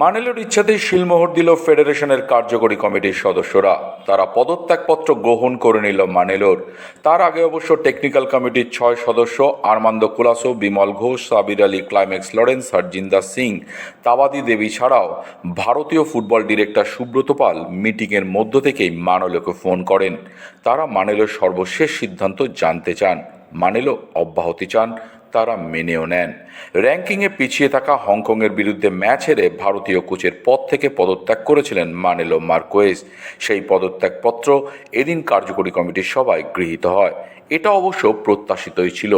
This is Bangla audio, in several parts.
মানেলোর ইচ্ছাতেই শিলমোহর দিল ফেডারেশনের কার্যকরী কমিটির সদস্যরা। তারা পদত্যাগপত্র গ্রহণ করে নিল মানেলোর। তার আগে অবশ্য টেকনিক্যাল কমিটির ছয় সদস্য আরমান্দ কুলাসো, বিমল ঘোষ, সাবির আলী, ক্লাইম্যাক্স লরেন্স হরজিন্দর সিং, তাবাদি দেবী ছাড়াও ভারতীয় ফুটবল ডিরেক্টর সুব্রত পাল মিটিংয়ের মধ্য থেকেই মানেলোকে ফোন করেন। তারা মানেলোর সর্বশেষ সিদ্ধান্ত জানতে চান। মানেলো অব্যাহতি চান। তারা মেনেও নেন। র্যাঙ্কিংয়ে পিছিয়ে থাকা হংকংয়ের বিরুদ্ধে ম্যাচ হেরে ভারতীয় কোচের পদ থেকে পদত্যাগ করেছিলেন মানেলো মার্কোয়েস সেই পদত্যাগপত্র এদিন কার্যকরী কমিটির সভায় গৃহীত হয়। এটা অবশ্য প্রত্যাশিতই ছিল,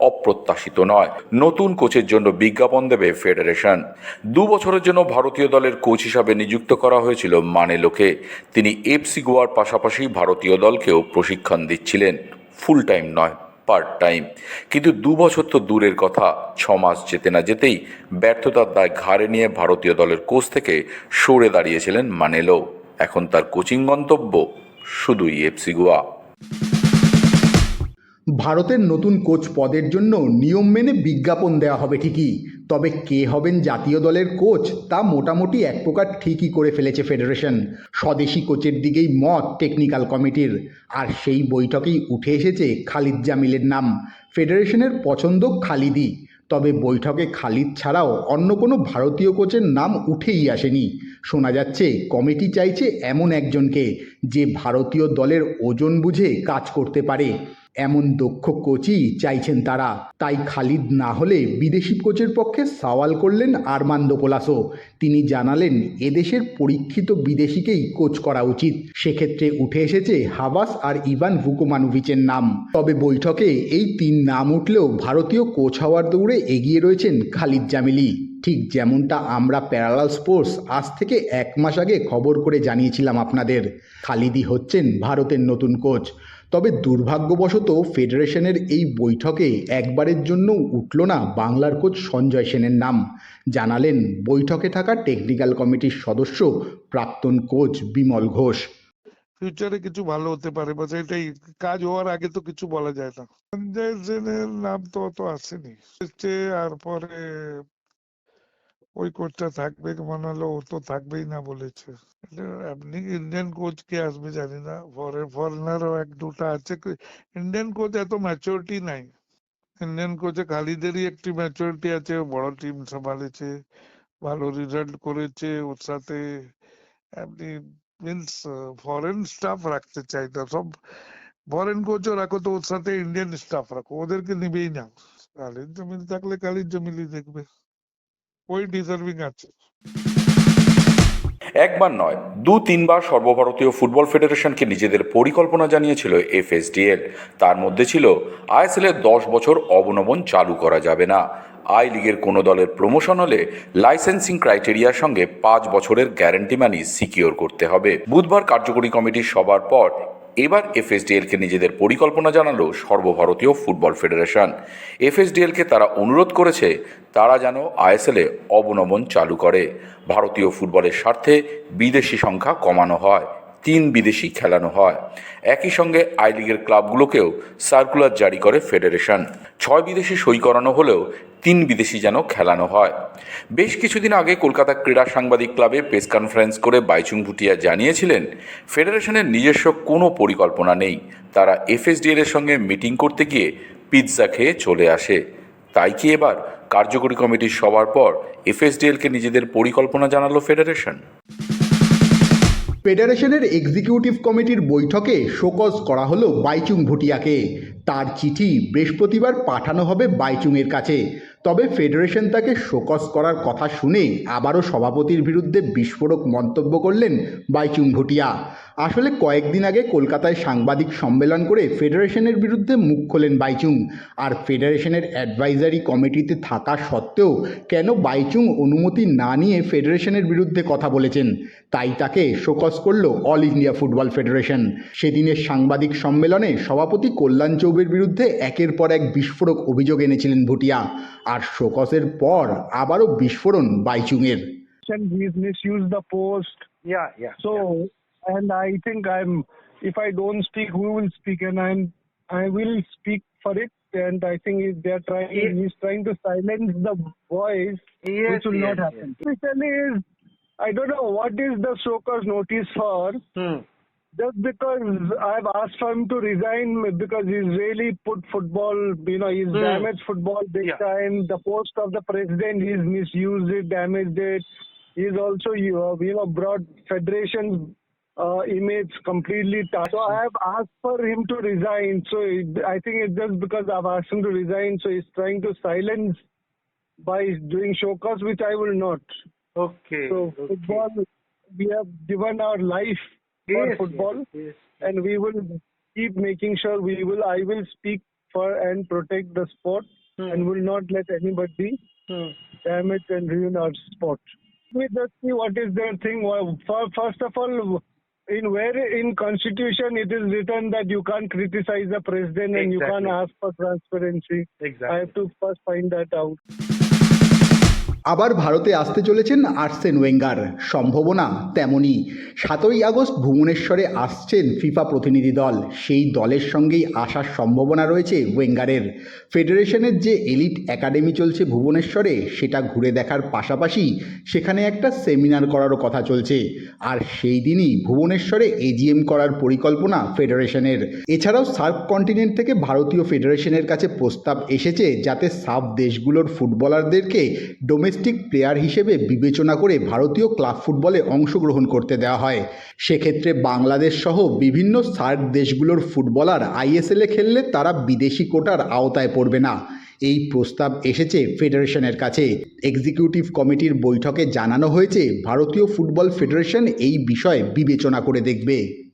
অপ্রত্যাশিত নয়। নতুন কোচের জন্য বিজ্ঞাপন দেবে ফেডারেশন। দু বছরের জন্য ভারতীয় দলের কোচ হিসাবে নিযুক্ত করা হয়েছিল মানেলোকে। তিনি এফসি গোয়ার পাশাপাশি ভারতীয় দলকেও প্রশিক্ষণ দিচ্ছিলেন। ফুল টাইম নয়। পার্ট টাইম কিন্তু দু বছর তো দূরের কথা, ছ মাস যেতে না যেতেই ব্যর্থতার দায় ঘাড়ে নিয়ে ভারতীয় দলের কোচ থেকে সরে দাঁড়িয়েছিলেন মানেলো। এখন তার কোচিং গন্তব্য শুধুই এফসি গোয়া। ভারতের নতুন কোচ পদের জন্য নিয়ম মেনে বিজ্ঞাপন দেওয়া হবে ঠিকই। তবে কে হবেন জাতীয় দলের কোচ তা মোটামুটি এক প্রকার ঠিকই করে ফেলেছে ফেডারেশন। স্বদেশি কোচের দিকেই মত টেকনিক্যাল কমিটির। আর সেই বৈঠকেই উঠে এসেছে খালিদ জামিলের নাম। ফেডারেশনের পছন্দ খালিদি তবে বৈঠকে খালিদ ছাড়াও অন্য কোনো ভারতীয় কোচের নাম উঠেই আসেনি। শোনা যাচ্ছে, কমিটি চাইছে এমন একজনকে যে ভারতীয় দলের ওজন বুঝে কাজ করতে পারে। এমন দক্ষ কোচই চাইছেন তারা। তাই খালিদ না হলে বিদেশি কোচের পক্ষে সওয়াল করলেন আরমান্দো কোলাসো তিনি জানালেন, এদেশের পরীক্ষিত বিদেশিকেই কোচ করা উচিত। সেক্ষেত্রে উঠে এসেছে হাবাস আর ইভান ভুকোমানোভিচের নাম। তবে বৈঠকে এই তিন নাম উঠলেও ভারতীয় কোচ হওয়ার দৌড়ে এগিয়ে রয়েছেন খালিদ জামিলি। ঠিক যেমনটা আমরা প্যারালাল স্পোর্টস আজ থেকে এক মাস আগে খবর করে জানিয়েছিলাম আপনাদের। খালিদি হচ্ছেন ভারতের নতুন কোচ। তবে দুর্ভাগ্যবশত ফেডারেশনের এই বৈঠকে একবারের জন্য উঠল না বাংলার কোচ সঞ্জয় সেনের নাম। জানালেন, বৈঠকে থাকা টেকনিক্যাল কমিটির সদস্য প্রাক্তন কোচ বিমল ঘোষ। ফিউচারে কিছু ভালো হতে পারে বাস এটাই কাজ হওয়ার আগে তো কিছু বলা যায় না। সঞ্জয় সেনের নাম তো অত আসেনি। আর পরে ওই কোচটা থাকবে মনে হলো ও তো থাকবেই না বলেছে। আপনি ইন্ডিয়ান কোচ কে আসবে জানি না। ফরেন ফরেনারও এক দুটা আছে। ইন্ডিয়ান কোচ এত ম্যাচুরিটি নাই। ইন্ডিয়ান কোচে খালিদেরই একটি ম্যাচুরিটি আছে। বড় টিম সামলেছে ভালো রেজাল্ট করেছে, ওর সাথে আপনি মিনস ফরেন স্টাফ রাখতে চাই না সব ফরেন কোচও রাখো তো, ওর সাথে ইন্ডিয়ান স্টাফ রাখো। ওদেরকে নিবেই না। কালির জমিল থাকলে কালির জমিলই দেখবে। ওই ডিজার্ভিং আছে। একবার নয়, দু তিনবার সর্বভারতীয় ফুটবল ফেডারেশনকে নিজেদের পরিকল্পনা জানিয়েছিল এফএসডিএল। তার মধ্যে ছিল আইএসএল এর দশ বছর অবনমন চালু করা যাবে না। আই লিগের কোনো দলের প্রমোশন হলে লাইসেন্সিং ক্রাইটেরিয়ার সঙ্গে পাঁচ বছরের গ্যারান্টি মানি সিকিওর করতে হবে। বুধবার কার্যকরী কমিটির সবার পর এবার এফএসডিএলকে নিজেদের পরিকল্পনা জানালো সর্বভারতীয় ফুটবল ফেডারেশন। এফএসডিএলকে তারা অনুরোধ করেছে, তারা যেন আইএসএলে অবনমন চালু করে। ভারতীয় ফুটবলের স্বার্থে বিদেশি সংখ্যা কমানো হয়। তিন বিদেশি খেলানো হয়। একই সঙ্গে আই লিগের ক্লাবগুলোকেও সার্কুলার জারি করে ফেডারেশন। ছয় বিদেশি সই করানো হলেও তিন বিদেশি যেন খেলানো হয়। বেশ কিছুদিন আগে কলকাতা ক্রীড়া সাংবাদিক ক্লাবে প্রেস কনফারেন্স করে বাইচুং ভুটিয়া জানিয়েছিলেন, ফেডারেশনের নিজস্ব কোনো পরিকল্পনা নেই। তারা এফএসডিএল এর সঙ্গে মিটিং করতে গিয়ে পিৎজা খেয়ে চলে আসে। তাই কি এবার কার্যকরী কমিটির সবার পর এফএসডিএলকে নিজেদের পরিকল্পনা জানালো ফেডারেশন? ফেডারেশনের এক্সিকিউটিভ কমিটির বৈঠকে শোকজ করা হলো বাইচুং ভুটিয়াকে। তার চিঠি বৃহস্পতিবার পাঠানো হবে বাইচুংয়ের কাছে। তবে ফেডারেশন তাকে শোকস করার কথা শুনে আবারও সভাপতির বিরুদ্ধে বিস্ফোরক মন্তব্য করলেন বাইচুং ভুটিয়া। আসলে কয়েকদিন আগে কলকাতায় সাংবাদিক সম্মেলন করে ফেডারেশনের বিরুদ্ধে মুখ খোলেন বাইচুং। আর ফেডারেশনের অ্যাডভাইজারি কমিটিতে থাকা সত্ত্বেও কেন বাইচুং অনুমতি না নিয়ে ফেডারেশনের বিরুদ্ধে কথা বলেছেন? তাই তাকে শোকস করল অল ইন্ডিয়া ফুটবল ফেডারেশন। সেদিনের সাংবাদিক সম্মেলনে সভাপতি কল্যাণ চৌবের বিরুদ্ধে একের পর এক বিস্ফোরক অভিযোগ এনেছিলেন ভুটিয়া। আর শোকসের পর আবারও বিস্ফোরণ বাইচুংয়ের and he's misused the post. Yeah, yeah. So, and I think I'm, if I don't speak, who will speak? And I'm, I will speak for it. And I think they're trying, Yes. he's trying to silence the voice, Yes, which will yes, not happen. Is, I don't know what is the Shoker's notice for. Hmm. Just because I've asked for him to resign because he's really put football, you know, he's Hmm. damaged football big Yeah. time. The post of the president, he's misused it, damaged it. He's also, you know, brought federation uh, image completely. ta- So I have asked for him to resign. So it, I think it's just because I've asked him to resign. So he's trying to silence by doing showcase, which I will not. Okay. So okay. football, we have given our life for Yes, football Yes, yes. and we will keep making sure we will I will speak for and protect the sport Hmm. and will not let anybody Hmm. damage and ruin our sport. We just see what is their thing. Well, First of all, in where in constitution it is written that you can't criticize the president and you can't ask for transparency. exactly. I have to first find that out. আবার ভারতে আসতে চলেছেন আর্সেন ওয়েঙ্গার। সম্ভাবনা তেমনই। সাতই আগস্ট ভুবনেশ্বরে আসছেন ফিফা প্রতিনিধি দল। সেই দলের সঙ্গেই আসার সম্ভাবনা রয়েছে ওয়েঙ্গারের। ফেডারেশনের যে এলিট একাডেমি চলছে ভুবনেশ্বরে, সেটা ঘুরে দেখার পাশাপাশি সেখানে একটা সেমিনার করারও কথা চলছে। আর সেই দিনই ভুবনেশ্বরে এজিএম করার পরিকল্পনা ফেডারেশনের। এছাড়াও সার্ক কন্টিনেন্ট থেকে ভারতীয় ফেডারেশনের কাছে প্রস্তাব এসেছে যাতে সাব দেশগুলোর ফুটবলারদেরকে ডোমেস্টিক প্লেয়ার হিসেবে বিবেচনা করে ভারতীয় ক্লাব ফুটবলে অংশগ্রহণ করতে দেওয়া হয়। সেক্ষেত্রে বাংলাদেশ সহ বিভিন্ন সার্ক দেশগুলোর ফুটবলার আইএসএলে খেললে তারা বিদেশি কোটার আওতায় পড়বে না। এই প্রস্তাব এসেছে ফেডারেশনের কাছে। এক্সিকিউটিভ কমিটির বৈঠকে জানানো হয়েছে, ভারতীয় ফুটবল ফেডারেশন এই বিষয়ে বিবেচনা করে দেখবে।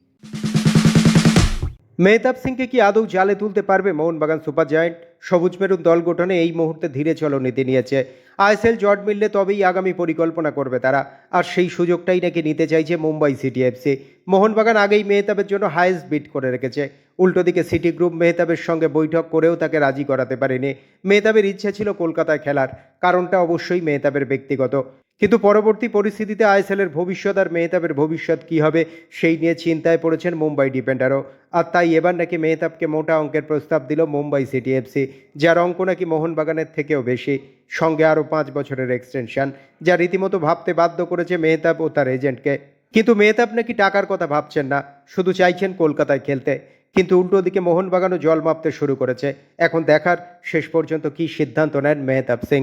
মেহতাব সিংকে কি আদৌ জালে তুলতে পারবে মোহনবাগান সুপার জায়েন্ট? সবুজ মেরুন দল গঠনে এই মুহূর্তে ধীরে চলো নীতি নিয়েছে। আইএসএল জট মিললে তবেই আগামী পরিকল্পনা করবে তারা। আর সেই সুযোগটাই নাকি নিতে চাইছে মুম্বাই সিটি এফসি। মোহনবাগান আগেই মেহতাবের জন্য হায়েস্ট বিট করে রেখেছে। উল্টো দিকে সিটি গ্রুপ মেহতাবের সঙ্গে বৈঠক করেও তাকে রাজি করাতে পারেনি। মেহতাবের ইচ্ছা ছিল কলকাতায় খেলার। কারণটা অবশ্যই মেহতাবের ব্যক্তিগত। কিন্তু পরবর্তী পরিস্থিতিতে আইএসএলের ভবিষ্যৎ আর মেহতাবের ভবিষ্যৎ কী হবে, সেই নিয়ে চিন্তায় পড়েছেন মুম্বাই ডিপেন্ডারও আর তাই এবার নাকি মেহতাবকে মোটা অঙ্কের প্রস্তাব দিল মুম্বাই সিটি এফসি, যার অঙ্ক নাকি মোহনবাগানের থেকেও বেশি। সঙ্গে আরও পাঁচ বছরের এক্সটেনশন যা রীতিমতো ভাবতে বাধ্য করেছে মেহতাব ও তার এজেন্টকে কিন্তু মেহতাব নাকি টাকার কথা ভাবছেন না, শুধু চাইছেন কলকাতায় খেলতে। কিন্তু উল্টো দিকে মোহনবাগানও জল মাপতে শুরু করেছে। এখন দেখার শেষ পর্যন্ত কী সিদ্ধান্ত নেন মেহতাব সিং।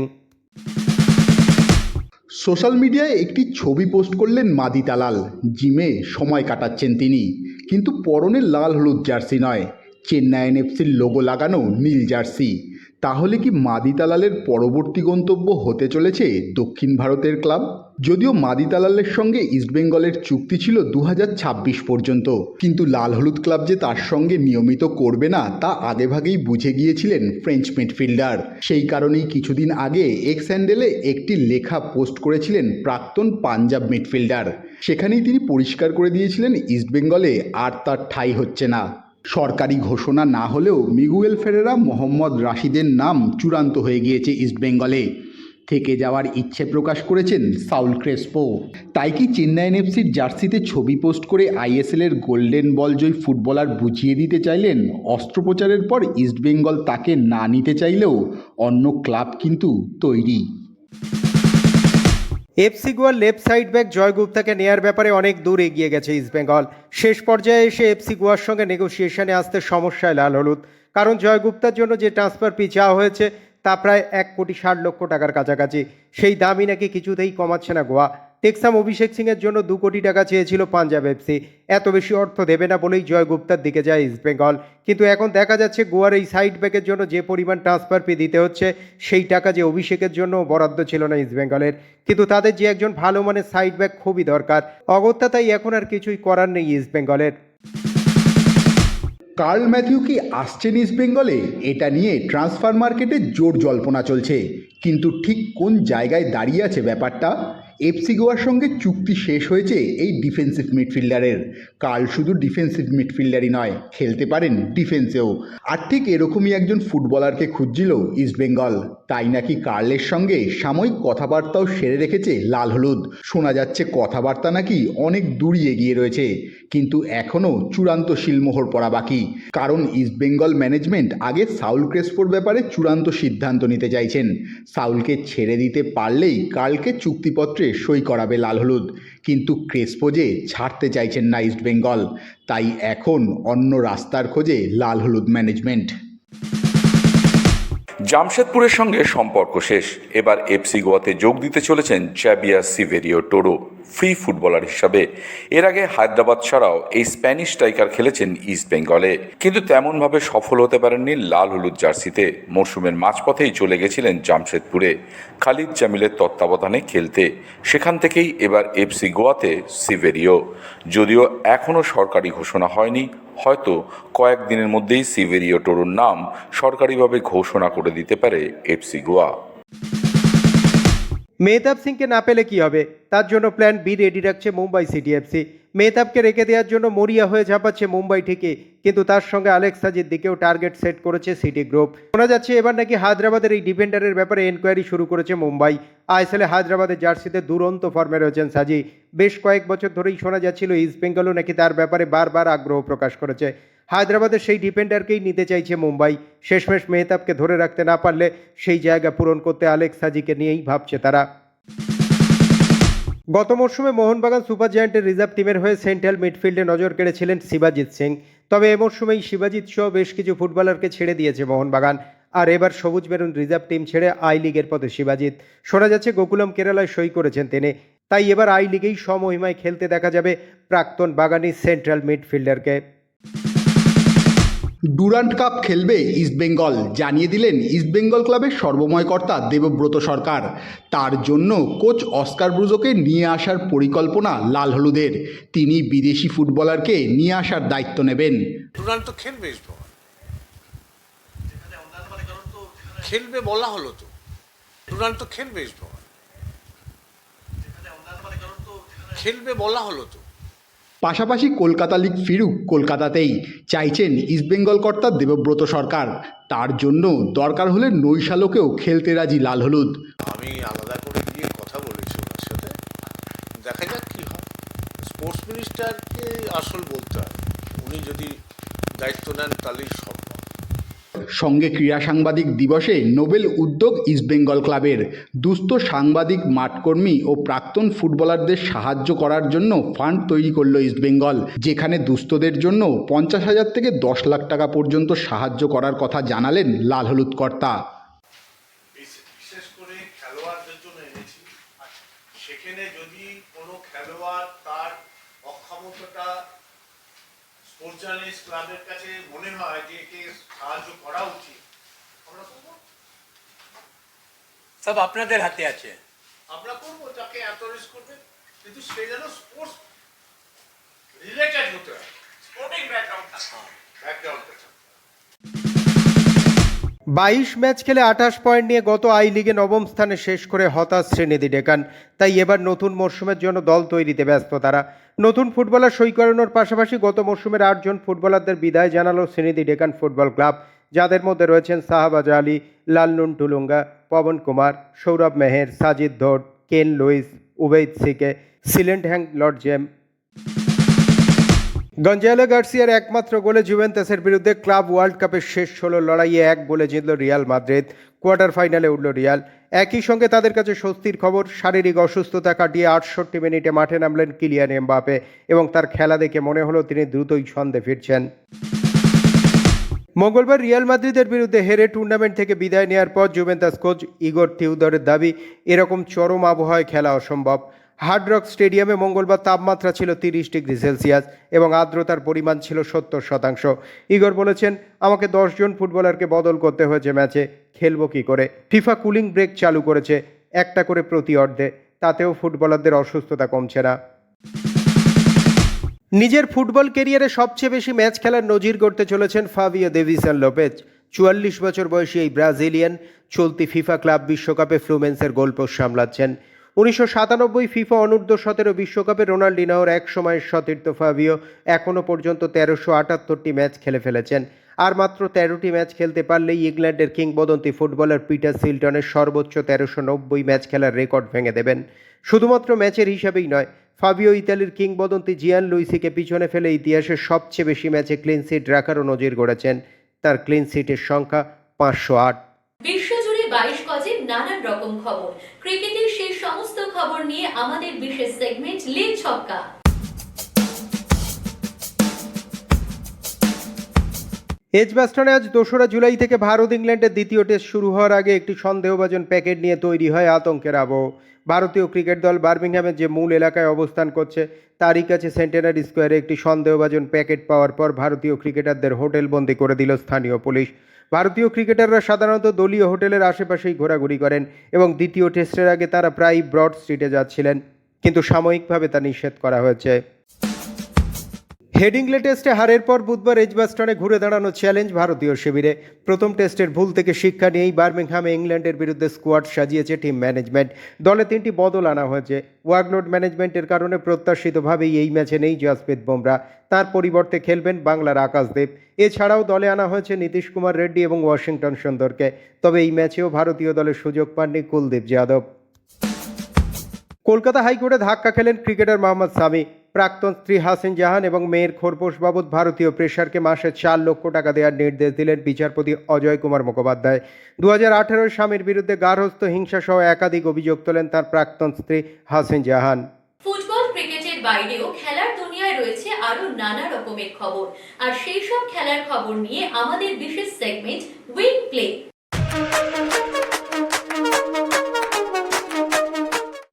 সোশ্যাল মিডিয়ায় একটি ছবি পোস্ট করলেন মাদি তালাল জিমে সময় কাটাচ্ছেন তিনি। কিন্তু পরনে লাল হলুদ জার্সি নয়। চেন্নাই এনএফসির লোগো লাগানো নীল জার্সি। তাহলে কি মাদি তালালের পরবর্তী গন্তব্য হতে চলেছে দক্ষিণ ভারতের ক্লাব? যদিও মাদি তালালের সঙ্গে ইস্টবেঙ্গলের চুক্তি ছিল দু হাজার ছাব্বিশ পর্যন্ত, কিন্তু লাল হলুদ ক্লাব যে তার সঙ্গে নিয়মিত করবে না, তা আগেভাগেই বুঝে গিয়েছিলেন ফ্রেঞ্চ মিডফিল্ডার। সেই কারণেই কিছুদিন আগে এক্স হ্যান্ডেলে একটি লেখা পোস্ট করেছিলেন প্রাক্তন পাঞ্জাব মিডফিল্ডার। সেখানেই তিনি পরিষ্কার করে দিয়েছিলেন ইস্টবেঙ্গলে আর তার ঠাঁই হচ্ছে না। সরকারি ঘোষণা না হলেও মিগুয়েল ফেরেরা মোহাম্মদ রাশিদের নাম চূড়ান্ত হয়ে গিয়েছে ইস্টবেঙ্গলে থেকে যাওয়ার ইচ্ছে প্রকাশ করেছেন সাউল ক্রেসপো। তাই কি চেন্নাই এনএফসির জার্সিতে ছবি পোস্ট করে আইএসএলের গোল্ডেন বল জয়ী ফুটবলার বুঝিয়ে দিতে চাইলেন? অস্ত্রোপচারের পর ইস্টবেঙ্গল তাকে না নিতে চাইলেও অন্য ক্লাব কিন্তু তৈরি। এফসি গোয়ার লেফট সাইড ব্যাক জয় গুপ্তাকে নেয়ার ব্যাপারে অনেক দূর এগিয়ে গেছে ইস্টবেঙ্গল শেষ পর্যায়ে এসে এফসি গোয়ার সঙ্গে নেগোসিয়েশনে আসতে সমস্যায় লাল হলুদ। কারণ জয় গুপ্তার জন্য যে ট্রান্সফার ফি চাওয়া হয়েছে, তা প্রায় এক কোটি ষাট লক্ষ টাকার কাছাকাছি। সেই দামই নাকি কিছুতেই কমাচ্ছে না গোয়া। টেক্সাম অভিষেক সিংয়ের জন্য দু কোটি টাকা চেয়েছিল পাঞ্জাব এফসি। এত বেশি অর্থ দেবে না বলেই জয় গুপ্তার দিকে যায় ইস্টবেঙ্গল কিন্তু এখন দেখা যাচ্ছে গোয়ার এই সাইড ব্যাকের জন্য যে পরিমাণ ট্রান্সফার ফি দিতে হচ্ছে, সেই টাকা যে অভিষেকের জন্য বরাদ্দ ছিল না ইস্টবেঙ্গলের কিন্তু তাদের যে একজন ভালো মানের সাইড ব্যাক খুবই দরকার। অগত্যা তাই এখন আর কিছুই করার নেই ইস্টবেঙ্গলের কার্ল ম্যাথিউ কি আসছেন ইস্টবেঙ্গলে এটা নিয়ে ট্রান্সফার মার্কেটে জোর জল্পনা চলছে। কিন্তু ঠিক কোন জায়গায় দাঁড়িয়ে আছে ব্যাপারটা? এফসি গোয়ার সঙ্গে চুক্তি শেষ হয়েছে এই ডিফেন্সিভ মিডফিল্ডারের কাল শুধু ডিফেন্সিভ মিডফিল্ডারই নয়, খেলতে পারেন ডিফেন্সেও আর ঠিক এরকমই একজন ফুটবলারকে খুঁজছিল ইস্টবেঙ্গল তাই নাকি কার্লের সঙ্গে সাময়িক কথাবার্তাও সেরে রেখেছে লাল হলুদ? শোনা যাচ্ছে কথাবার্তা নাকি অনেক দূরই এগিয়ে রয়েছে, কিন্তু এখনও চূড়ান্ত শিলমোহর পড়া বাকি। কারণ ইস্টবেঙ্গল ম্যানেজমেন্ট আগে সাউল ক্রেসপোর ব্যাপারে চূড়ান্ত সিদ্ধান্ত নিতে চাইছেন। সাউলকে ছেড়ে দিতে পারলেই কালকে চুক্তিপত্রে সই করাবে লাল হলুদ। কিন্তু ক্রেসপো যে ছাড়তে চাইছেন না ইস্টবেঙ্গল তাই এখন অন্য রাস্তার খোঁজে লাল হলুদ ম্যানেজমেন্ট। জামশেদপুরের সঙ্গে সম্পর্ক শেষ। এবার এফসি গোয়াতে যোগ দিতে চলেছেন Javier Siverio Toro. Free footballer হিসাবে। এর আগে হায়দ্রাবাদ ছাড়াও এই স্প্যানিশ স্ট্রাইকার খেলেছেন ইস্ট বেঙ্গলে। কিন্তু তেমনভাবে সফল হতে পারেননি লাল হলুদ জার্সিতে। মরশুমের মাঝপথেই চলে গেছিলেন জামশেদপুরে। খালিদ জামিলের তত্ত্বাবধানে খেলতে। সেখান থেকেই এবার এফসি গোয়াতে সিভেরিও। যদিও এখনও সরকারি ঘোষণা হয়নি, হয়তো কয়েকদিনের মধ্যেই সিভেরিও টোরোর নাম সরকারিভাবে ঘোষণা করে দিতে পারে এফসি গোয়া। মেহতাব সিংকে না পেলে কি হবে? তার জন্য প্ল্যান বি রেডি রাখছে মুম্বাই সিটি এফসি মেহতাবকে রেখে দেওয়ার জন্য মরিয়া হয়ে ঝাঁপাচ্ছে মুম্বাই ঠিকই, কিন্তু তার সঙ্গে আলেক্স সাজির দিকেও টার্গেট সেট করেছে সিটি গ্রুপ শোনা যাচ্ছে এবার নাকি হায়দ্রাবাদের এই ডিফেন্ডারের ব্যাপারে এনকোয়ারি শুরু করেছে মুম্বাই। আইএসএলে হায়দ্রাবাদের জার্সিতে দুরন্ত ফর্মে রয়েছেন সাজি বেশ কয়েক বছর ধরেই শোনা যাচ্ছিল ইস্ট বেঙ্গলও নাকি তার ব্যাপারে বারবার আগ্রহ প্রকাশ করেছে। হায়দ্রাবাদের সেই ডিফেন্ডারকেই নিতে চাইছে মুম্বাই। শেষমেশ মেহতাবকে ধরে রাখতে না পারলে সেই জায়গা পূরণ করতে আলেক্স সাজিকে নিয়েই ভাবছে তারা। গত মরশুমে মোহনবাগান সুপার জায়ান্টের রিজার্ভ টিমের হয়ে সেন্ট্রাল মিডফিল্ডে নজর কেড়েছিলেন শিবাজিৎ সিং। তবে এ মরশুমেই শিবাজিৎ সহ বেশ কিছু ফুটবলারকে ছেড়ে দিয়েছে মোহনবাগান। আর এবার সবুজ মেরুন রিজার্ভ টিম ছেড়ে আই লিগের পথে শিবাজিৎ। শোনা যাচ্ছে গোকুলম কেরালায় সই করেছেন তিনি। তাই এবার আই লিগেই সমহিমায় খেলতে দেখা যাবে প্রাক্তন বাগানি সেন্ট্রাল মিডফিল্ডারকে। ডুরান্ট কাপ খেলবে ইস্টবেঙ্গল জানিয়ে দিলেন ইস্টবেঙ্গল ক্লাবের সর্বময় কর্তা দেবব্রত সরকার। তার জন্য কোচ অস্কার ব্রুজোকে নিয়ে আসার পরিকল্পনা লাল হলুদের। তিনি বিদেশি ফুটবলারকে নিয়ে আসার দায়িত্ব নেবেন। তো খেলবে খেলবে বলা হলো তো। তো খেলবে খেলবে বলা হলো তো। পাশাপাশি কলকাতা লিগ ফিরুক কলকাতাতেই চাইছেন ইস্টবেঙ্গল কর্তা দেবব্রত সরকার। তার জন্য দরকার হলে নৈশালোকেও খেলতে রাজি লাল হলুদ। আমি আলাদা করে গিয়ে কথা বলেছি ওনার সাথে। দেখা যাক কি হয়। স্পোর্টস মিনিস্টারকে আসল বলতে হয়। উনি যদি দায়িত্ব নেন তাহলেই সম্ভব। সঙ্গে ক্রীড়া সাংবাদিক দিবসে নোবেল উদ্যোগ ইস্টবেঙ্গল ক্লাবের। দুস্থ সাংবাদিক, মাঠকর্মী ও প্রাক্তন ফুটবলারদের সাহায্য করার জন্য ফান্ড তৈরি করল ইস্টবেঙ্গল যেখানে দুস্থদের জন্য পঞ্চাশ হাজার থেকে দশ লাখ টাকা পর্যন্ত সাহায্য করার কথা জানালেন লাল হলুদ কর্তা। সেখানে যদি কোনো খেলোয়াড় তার অক্ষমতাটা স্পোর্টস ক্লাবের কাছে মনে হয় যে একে সাহায্য করা উচিত। আমরা করব? সব আপনাদের হাতে আছে। আমরা করব যাকে অ্যাথরাইজ করবে। কিন্তু সে যেন স্পোর্টস রিলেটেড হতে হয়। স্পোর্টিং ব্যাকগ্রাউন্ড ব্যাকগ্রাউন্ড বাইশ ম্যাচ খেলে আঠাশ পয়েন্ট নিয়ে গত আই লিগে নবম স্থানে শেষ করে হতাশ শ্রীনিধি ডেকান। তাই এবার নতুন মরশুমের জন্য দল তৈরিতে ব্যস্ত তারা। নতুন ফুটবলার সই করানোর পাশাপাশি গত মরশুমের আটজন ফুটবলারদের বিদায় জানালো শ্রীনিধি ডেকান ফুটবল ক্লাব। যাদের মধ্যে রয়েছেন শাহবাজ আলী, লালনুন টুলুঙ্গা, পবন কুমার, সৌরভ মেহের, সাজিদ ধোট কেন লুইস উবেদ সিকে, সিলেন্ট হ্যাং লর্ড জেম। গঞ্জালো গার্সিয়ার একমাত্র গোলে জুভেন্তাসের বিরুদ্ধে ক্লাব ওয়ার্ল্ড কাপের শেষ ষোলো লড়াইয়ে এক গোলে জিতল রিয়াল মাদ্রিদ। কোয়ার্টার ফাইনালে উঠল রিয়াল। একই সঙ্গে তাদের কাছে স্বস্তির খবর, শারীরিক অসুস্থতা কাটিয়ে আটষট্টি মিনিটে মাঠে নামলেন কিলিয়ান এমবাপে এবং তার খেলা দেখে মনে হলো তিনি দ্রুতই ছন্দে ফিরছেন। মঙ্গলবার রিয়াল মাদ্রিদের বিরুদ্ধে হেরে টুর্নামেন্ট থেকে বিদায় নেওয়ার পর জুভেন্তাস কোচ ইগোর টিউদরের দাবি, এরকম চরম আবহাওয়ায় খেলা অসম্ভব। হার্ড রক স্টেডিয়ামে মঙ্গলবার তাপমাত্রা ছিল তিরিশ ডিগ্রি সেলসিয়াস এবং আর্দ্রতার পরিমাণ ছিল সত্তর শতাংশ। ইগর বলেছেন, আমাকে দশজন ফুটবলারকে বদল করতে হয়েছে ম্যাচে, খেলব কী করে? ফিফা কুলিং ব্রেক চালু করেছে একটা করে প্রতি অর্ধে। তাতেও ফুটবলারদের অসুস্থতা কমছে না। নিজের ফুটবল কেরিয়ারে সবচেয়ে বেশি ম্যাচ খেলার নজির গড়তে চলেছেন ফাবিও দেভিসান লোপেজ। চুয়াল্লিশ বছর বয়সী এই ব্রাজিলিয়ান চলতি ফিফা ক্লাব বিশ্বকাপে ফ্লুমেন্সের গোলপোস্ট সামলাচ্ছেন। উনিশশো সাতানব্বই ফিফা অনূর্ধ্ব সতেরো বিশ্বকাপে রোনাল্ডিনাওর এক সময়ের সতীর্থ ফাবিও এখনও পর্যন্ত তেরোশো আটাত্তরটি ম্যাচ খেলে ফেলেছেন। আর মাত্র তেরোটি ম্যাচ খেলতে পারলেই ইংল্যান্ডের কিংবদন্তি ফুটবলার পিটার সিলটনের সর্বোচ্চ তেরোশো নব্বই ম্যাচ খেলার রেকর্ড ভেঙে দেবেন। শুধুমাত্র ম্যাচের হিসাবেই নয়, ফাবিও ইতালির কিংবদন্তি জিয়ান লুইসিকে পিছনে ফেলে ইতিহাসের সবচেয়ে বেশি ম্যাচে ক্লিন সিট রাখারও নজির গড়েছেন। তার ক্লিন সিটের সংখ্যা পাঁচশো আট। গজের নানান রকম খবর। ক্রিকেটের সেই সমস্ত খবর নিয়ে আমাদের বিশেষ সেগমেন্ট লিগ ছক্কা। এজবাস্টনে আজ দোসরা জুলাই থেকে ভারত ইংল্যান্ডের দ্বিতীয় টেস্ট শুরু হওয়ার আগে একটি সন্দেহভাজন প্যাকেট নিয়ে তৈরি হয় আতঙ্কের আবহ। ভারতীয় ক্রিকেট দল বার্মিংহামের যে মূল এলাকায় অবস্থান করছে, তারই কাছে সেন্টেনারি স্কোয়ারে একটি সন্দেহভাজন প্যাকেট পাওয়ার পর ভারতীয় ক্রিকেটারদের হোটেল হোটেলবন্দি করে দিল স্থানীয় পুলিশ। ভারতীয় ক্রিকেটাররা সাধারণত দলীয় হোটেলের আশেপাশেই ঘোরাঘুরি করেন এবং দ্বিতীয় টেস্টের আগে তারা প্রায় ব্রড স্ট্রিটে যাচ্ছিলেন, কিন্তু সাময়িকভাবে তা নিষেধ করা হয়েছে। হেডিংলে টেস্টে হারের পর বুধবার এজবাস্টনে ঘুরে দাঁড়ানো চ্যালেঞ্জ ভারতীয় শিবিরে। প্রথম টেস্টের ভুল থেকে শিক্ষা নিয়েই বার্মিংহামে ইংল্যান্ডের বিরুদ্ধে স্কোয়াড সাজিয়েছে টিম ম্যানেজমেন্ট। দলে তিনটি বদল আনা হয়েছে। ওয়ার্কলোড ম্যানেজমেন্টের কারণে প্রত্যাশিতভাবেই এই ম্যাচে নেই জসপ্রীত বুমরা। তার পরিবর্তে খেলবেন বাংলার আকাশদেব এছাড়াও দলে আনা হয়েছে নীতিশ কুমার রেড্ডি এবং ওয়াশিংটন সুন্দরকে। তবে এই ম্যাচেও ভারতীয় দলের সুযোগ পাননি কুলদীপ যাদব। কলকাতা হাইকোর্টে ধাক্কা খেলেন ক্রিকেটার মোহাম্মদ সামি। প্রাক্তন স্ত্রী হাসিন জাহান এবং মেয়ের খোরপোশ বাবদ ভারতীয় প্রেসারকে মাসে চার লক্ষ টাকা দেওয়ার নির্দেশ দিলেন বিচারপতি অজয় কুমার মুখোপাধ্যায়। দু হাজার স্বামীর বিরুদ্ধে গার্হস্থ্য হিংসা সহ একাধিক অভিযোগ তোলেন তার প্রাক্তন স্ত্রী হাসিন জাহান। বাইরেও খেলার দুনিয়ায় রয়েছে আরও নানা রকমের খবর। আর সেই সব খেলার খবর নিয়ে আমাদের বিশেষ segment play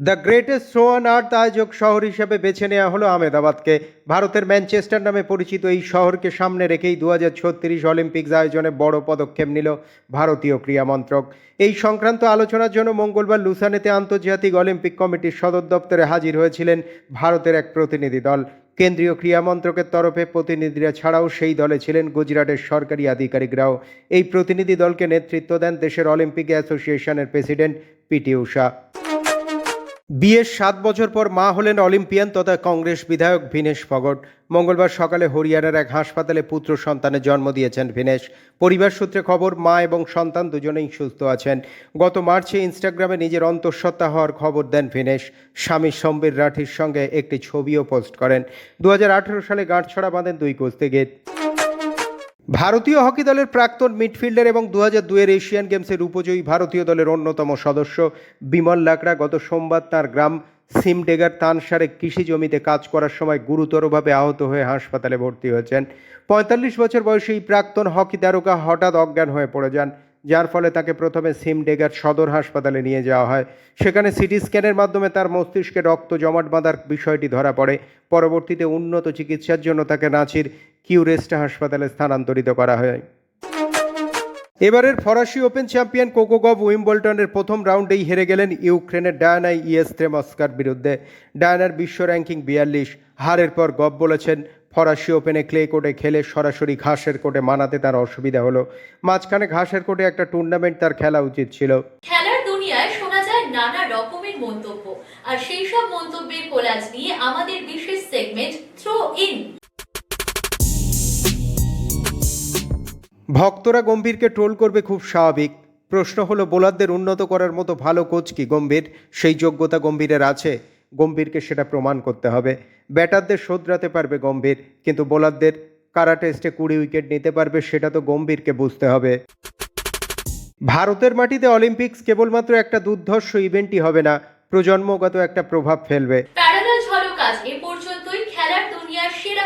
the greatest throw on earth আয়োজক শহর হিসেবে বেছে নেওয়া হলো আহমেদাবাদকে। ভারতের ম্যানচেস্টার নামে পরিচিত এই শহরকে সামনে রেখেই দু হাজার ছত্রিশ অলিম্পিক্স আয়োজনে বড় পদক্ষেপ নিল ভারতীয় ক্রীড়া মন্ত্রক। এই সংক্রান্ত আলোচনার জন্য মঙ্গলবার লুসানেতে আন্তর্জাতিক অলিম্পিক কমিটির সদর দপ্তরে হাজির হয়েছিলেন ভারতের এক প্রতিনিধি দল। কেন্দ্রীয় ক্রীড়া মন্ত্রকের তরফে প্রতিনিধিরা ছাড়াও সেই দলে ছিলেন গুজরাটের সরকারি আধিকারিকরাও। এই প্রতিনিধি দলকে নেতৃত্ব দেন দেশের অলিম্পিক অ্যাসোসিয়েশনের প্রেসিডেন্ট পিটি উষা বিয়ের সাত বছর পর মা হলেন অলিম্পিয়ান তথা কংগ্রেস বিধায়ক ভিনেশ ফগট। মঙ্গলবার সকালে হরিয়ানার এক হাসপাতালে পুত্র সন্তানের জন্ম দিয়েছেন ভিনেশ। পরিবার সূত্রে খবর, মা এবং সন্তান দুজনেই সুস্থ আছেন। গত মার্চে ইনস্টাগ্রামে নিজের অন্তঃসত্ত্বা হওয়ার খবর দেন ভিনেশ। স্বামী সম্বীর রাঠির সঙ্গে একটি ছবিও পোস্ট করেন। দু হাজার আঠেরো সালে গাঁটছড়া বাঁধেন দুই কুস্তিগীর। ভারতীয় হকি দলের প্রাক্তন মিডফিল্ডার এবং দু হাজার দুয়ের এশিয়ান গেমসের উপজয়ী ভারতীয় দলের অন্যতম সদস্য বিমল লাকড়া গত সোমবার তার গ্রাম সিমডেগার তানসারে কৃষি জমিতে কাজ করার সময় গুরুতরভাবে আহত হয়ে হাসপাতালে ভর্তি হয়েছেন। পঁয়তাল্লিশ বছর বয়সী এই প্রাক্তন হকি তারকা হঠাৎ অজ্ঞান হয়ে পড়ে যান, যার ফলে তাকে প্রথমে সিমডেগার সদর হাসপাতালে নিয়ে যাওয়া হয়। সেখানে সিটি স্ক্যানের মাধ্যমে তার মস্তিষ্কে রক্ত জমাট বাঁধার বিষয়টি ধরা পড়ে। পরবর্তীতে উন্নত চিকিৎসার জন্য তাকে রাঁচির কিউরেস্টা হাসপাতালে স্থানান্তরিত করা হয়। এবারের ফরাসি ওপেন চ্যাম্পিয়ন কোকোগভ উইম্বলটনের প্রথম রাউন্ডেই হেরে গেলেন ইউক্রেনের ডায়ানা ইয়েস্ত্রে মস্কার বিরুদ্ধে। ডায়ানার বিশ্ব র্যাঙ্কিং বিয়াল্লিশ, হারের পর গভ বলেছেন, ফরাসি ওপেনে ক্লে কোর্টে খেলে সরাসরি ঘাসের কোর্টে মানাতে তার অসুবিধা হলো। মাঝখানে ঘাসের কোর্টে একটা টুর্নামেন্ট তার খেলা উচিত ছিল। খেলার দুনিয়ায় শোনা যায় নানা রকমের মন্তব্য। আর সেই সব মন্তব্যের কোলাজ নিয়ে আমাদের বিশেষ সেগমেন্ট থ্রো ইন ভক্তরা গম্ভীরকে ট্রোল করবে খুব স্বাভাবিক। প্রশ্ন হলো, বোলারদের উন্নত করার মতো ভালো কোচ কি গম্ভীর? সেই যোগ্যতা গম্ভীরের আছে। গম্ভীরকে সেটা প্রমাণ করতে হবে। ব্যাটারদের শোধরাতে পারবে গম্ভীর, কিন্তু বোলারদের কারা টেস্টে কুড়ি উইকেট নিতে পারবে, সেটা তো গম্ভীরকে বুঝতে হবে। ভারতের মাটিতে অলিম্পিক্স কেবলমাত্র একটা দুর্ধর্ষ ইভেন্টই হবে না। প্রজন্মগত একটা প্রভাব ফেলবে প্যারালাল ঝলক আজ এ পর্যন্তই খেলার দুনিয়ার সেরা